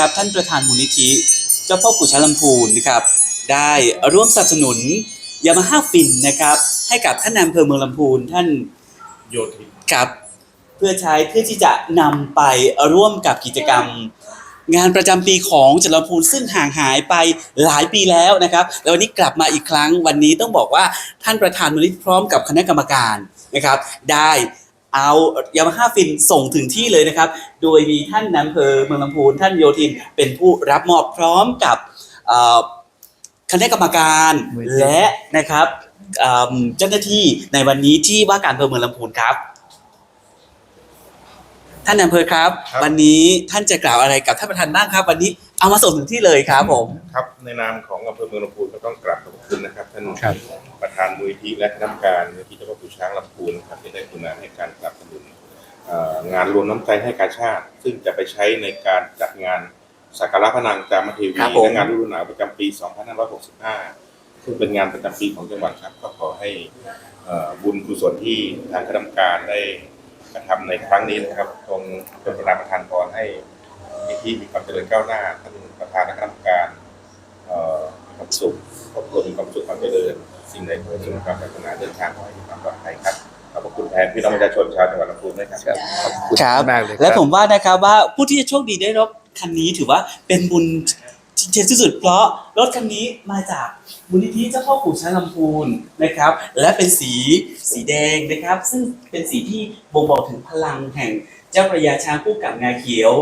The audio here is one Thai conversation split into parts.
นะครับ ท่านประธานมูลนิธิเจ้าพ่อปู่ช้าลำพูนนะครับได้ร่วมสนับสนุนยามาฮ่าฟินนะครับ ให้กับท่านนายอำเภอเมืองลำพูนท่านโยธินครับเพื่อใช้เพื่อที่จะนำไปร่วมกับกิจกรรม งานประจำปีของจังหวัดลำพูนซึ่งห่างหายไปหลายปีแล้วนะครับ แล้ววันนี้กลับมาอีกครั้งวันนี้ต้องบอกว่าท่านประธานมูลนิธิพร้อมกับคณะกรรมการนะครับ ได้ เอายามาฮ่าฟินส่งถึงที่เลยนะครับ โดยมีท่านนายอำเภอเมืองลำพูนท่านโยธินเป็นผู้รับมอบพร้อมกับเอ่อคณะกรรมการและนะครับเอิ่มเจ้าหน้าที่ในวันนี้ที่ว่าการอำเภอเมืองลำพูนครับ ท่านนายอำเภอครับครับวันนี้ท่านจะกล่าวอะไรกับท่านประธานบ้างครับ วันนี้ เอามาส่งถึงที่เลยครับผม ครับในนามของอำเภอเมืองลำพูนก็ต้องกราบขอบคุณนะครับท่านครับ ประธานมูลนิธิและคณะกรรมการมูลนิธิเจ้าพ่อปู่ช้างลำพูนนะครับที่ได้กรุณาให้การสนับสนุนเอ่องานรวมน้ำใจให้กาชาติ ซึ่งจะไปใช้ในการจัดงานสักการะพระนางจามเทวีครับผม และงานฤดูหนาวประจำปี 2565 ซึ่งเป็นงานประจำปีของจังหวัดครับก็ขอให้เอ่อบุญกุศลที่ทางคณะกรรมการได้กระทำในครั้งนี้นะครับตรงเป็นประธานประธานพรให้มูล นิธิมีความเจริญก้าวหน้าท่านประธานและคณะกรรมการเอ่อมีความสุขครอบครัวมีความสุขความเจริญสิ่งใดขอให้สมความปรารถนาเดินทางขอให้มีความปลอดภัยครับขอบพระคุณแทนพี่น้องประชาชนชาวจังหวัดลำพูนด้วยครับขอบคุณครับมากเลยและครับผมว่านะครับว่าผู้ที่จะโชคดีได้รถคันนี้ถือว่าเป็นบุญที่ที่สุดเพราะรถคันนี้มาจากมูลนิธิเจ้าพ่อปู่ช้างลำพูนนะครับ และเป็นสีสีแดงนะครับ ซึ่งเป็นสีที่บ่งบอกถึงพลังแห่งเจ้าพระยาช้างคู่กับงาเขียว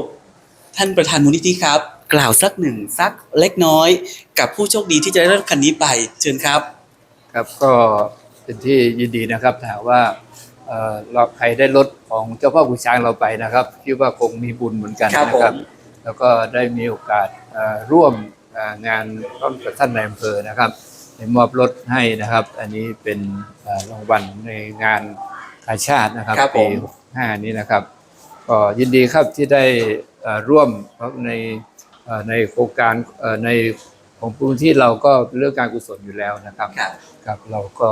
ท่านประธานมูลนิธิครับ กล่าวสักหนึ่งสักเล็กน้อย กับผู้โชคดีที่จะได้รถคันนี้ไปเชิญครับ ครับก็เป็นที่ยินดีนะครับถ้าหากว่าเอ่อเราใครได้รถของเจ้าพ่อกุช้างเราไปนะครับคิดว่าคงมีบุญเหมือนกันครับนะผมครับแล้วก็ได้มีโอกาสเอ่อร่วมเอ่องานร่วมกับท่านนายอำเภอนะครับได้มอบรถให้นะครับ อันนี้เป็นเอ่อรางวัลในงานกาชาตินะครับครับผปีม65นี้นะครับก็ยินดีครับที่ได้เอ่อ ร่วมในเอ่อในโครงการเอ่อในของพื้นที่เราก็เรื่องการกุศลอยู่แล้วนะครับครับครับเราก็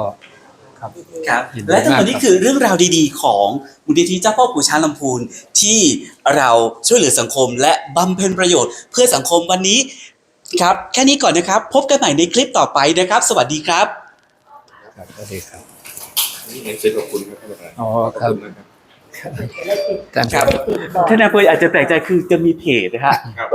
ครับครับยินดีและทั้งหมมาดกนี้ครับคือเรื่องราวดีๆ ของมูลนิธิเจ้าพ่อปู่ช้างลำพูนที่เราช่วยเหลือสังคม และบำเพ็ญประโยชน์เพื่อสังคมวันนี้ครับ แค่นี้ก่อนนะครับ พบกันใหม่ในคลิปต่อไปนะครับ สวัสดีครับ ครับสวัสดีครับนี่เห็นสื่อขอบคุณครับท่านประธานอ๋อขอบครับคุณนะครับ ท่านครับ ท่านนายอำเภออาจจะแปลกใจคือจะมีเพจนะฮะครับ